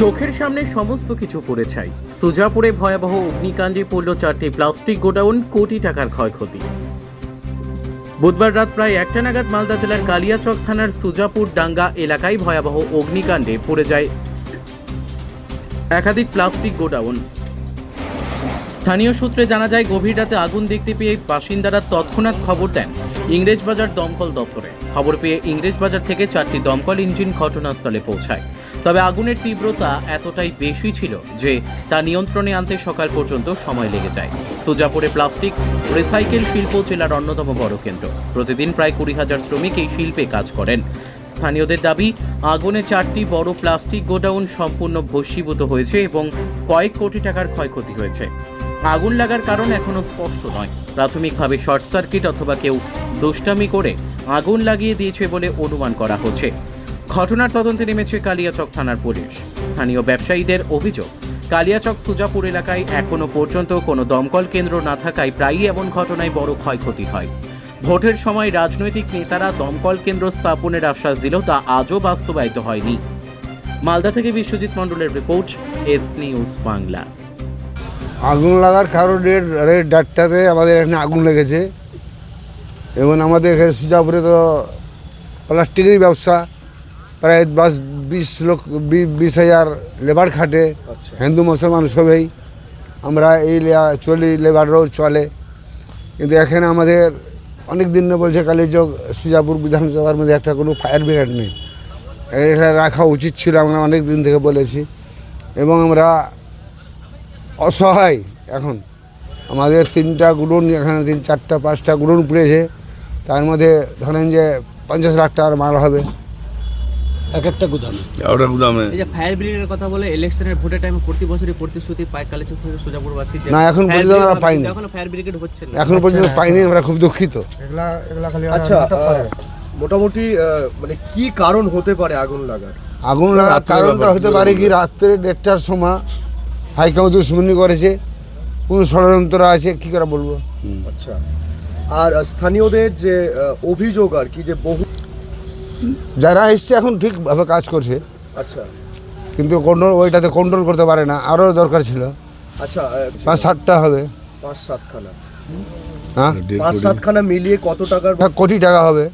চোখের সামনে সমস্ত কিছু পড়ে ছাই। সুজাপুরে ভয়াবহ অগ্নিকাণ্ডে পড়ল চারটি প্লাস্টিক গোডাউন, কোটি টাকার ক্ষয়ক্ষতি। বুধবার রাত প্রায় একটা নাগাদ মালদা জেলার কালিয়াচক থানার সুজাপুর ডাঙ্গা এলাকায় ভয়াবহ অগ্নিকাণ্ডে পড়ে যায় একাধিক প্লাস্টিক গোডাউন। স্থানীয় সূত্রে জানা যায়, গভীর রাতে আগুন দেখতে পেয়ে বাসিন্দারা তৎক্ষণাৎ খবর দেন। ইংরেজবাজার দমকল দপ্তরে। খবর পেয়ে ইংরেজবাজার থেকে চারটি দমকল ইঞ্জিন ঘটনাস্থলে পৌঁছায়। তবে আগুনের তীব্রতা এতটাই বেশি ছিল যে তা নিয়ন্ত্রণে আনতে সকাল পর্যন্ত সময় লেগে যায়। সুজাপুরে প্লাস্টিক, রিসাইকেল শিল্প জেলার অন্যতম বড় কেন্দ্র। প্রতিদিন প্রায় কুড়ি হাজার শ্রমিক এই শিল্পে কাজ করেন। স্থানীয়দের দাবি, আগুনে চারটি বড় প্লাস্টিক গোডাউন সম্পূর্ণ ভস্মীভূত হয়েছে এবং কয়েক কোটি টাকার ক্ষয়ক্ষতি হয়েছে। আগুন লাগার কারণ এখনও স্পষ্ট নয়। প্রাথমিকভাবে শর্ট সার্কিট অথবা কেউ দুষ্টামি করে আগুন লাগিয়ে দিয়েছে বলে অনুমান করা হচ্ছে। ঘটনার তদন্তে নেমেছে কালিয়াচক থানার পুলিশ। স্থানীয় ব্যবসায়ীদের অভিযোগ, কালিয়াচক সুজাপুর এলাকায় এখনও পর্যন্ত কোনো দমকল কেন্দ্র না থাকায় প্রায়ই এমন ঘটনায় বড় ক্ষয়ক্ষতি হয়। ভোটের সময় রাজনৈতিক নেতারা দমকল কেন্দ্র স্থাপনের আশ্বাস দিলেও তা আজও বাস্তবায়িত হয়নি। মালদা থেকে বিশ্বজিৎ মণ্ডলের রিপোর্ট, এস নিউজ বাংলা। আগুন লাগার কারণে রেড ডাটটাতে আমাদের এখানে আগুন লেগেছে। এবং আমাদের এখানে সুজাপুরে তো প্লাস্টিকেরই ব্যবসা। প্রায় বাস বিশ লোক বিশ হাজার লেবার খাটে। হিন্দু মুসলমান সবেই। আমরা এই চলি লেবারও চলে। কিন্তু এখানে আমাদের অনেক দিন বলছে কালীচক সুজাপুর বিধানসভার মধ্যে একটা কোনো ফায়ার ব্রিগেড নেই। এটা রাখা উচিত ছিল আমরা অনেক দিন থেকে বলেছি। এবং আমরা অসহায় এখন। আমাদের তিনটা গুডন এখানে তিন চারটা পাঁচটা গুডন পুড়েছে। তার মধ্যে ধরেন যে পঞ্চাশ লাখ টাকার মাল হবে। এক একটা গুদামে? ওটা গুদামে। এই যে ফায়ার ব্রিগেডের কথা বলে ইলেকশনের ভোটের টাইমে প্রতি বছরই প্রতিশ্রুতি পায় কালেচক থেকে সোজাপুরবাসী না, এখন পর্যন্ত আমরা পাইনি। এখনও ফায়ার ব্রিগেড হচ্ছে না। এখন পর্যন্ত পাইনি আমরা খুব দুঃখিত। এগুলা এগুলা খালি আচ্ছা মোটামুটি মানে কি কারণ হতে পারে আগুন লাগার? আগুন লাগার কারণটা হতে পারে কি রাত্রে দেড়টার সময় হাইকাউ দুশ্মনী করেছে কোন ষড়যন্ত্র আছে কি করে বলব? আচ্ছা। আর স্থানীয়দের যে অভিযোগ আর কি যে বহু যারা এসছে এখন ঠিকভাবে কাজ করছে। আচ্ছা। কিন্তু কন্ট্রোল ওইটাতে কন্ট্রোল করতে পারে না আরও দরকার ছিল। আচ্ছা পাঁচ সাতটা হবে। পাঁচ সাতখানা। হ্যাঁ? পাঁচ সাতখানা মিলিয়ে কত টাকার কোটি টাকা হবে।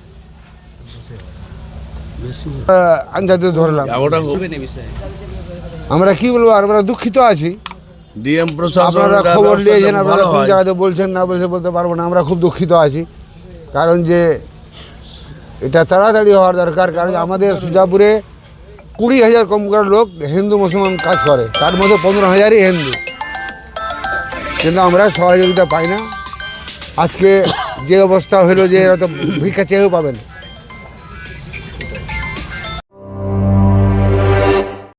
আন্দাজে ধরলাম। আমরা কি বলব আমরা দুঃখিত আছি। ডিএম প্রশাসন আপনারা খবর নিয়েছেন আপনারা কোন জায়গাতে বলছেন না বলছে বলতে পারব না আমরা খুব দুঃখিত আছি। কারণ যে এটা তাড়াতাড়ি হওয়ার দরকার কারণ আমাদের সুজাপুরে কুড়ি হাজার কম করে লোক হিন্দু মুসলমান কাজ করে তার মধ্যে পনেরো হাজারই হিন্দু। কিন্তু আমরা সহযোগিতা পাই না। আজকে যে অবস্থা হলো যে এরা তো ভিক্ষা চেয়েও পাবেন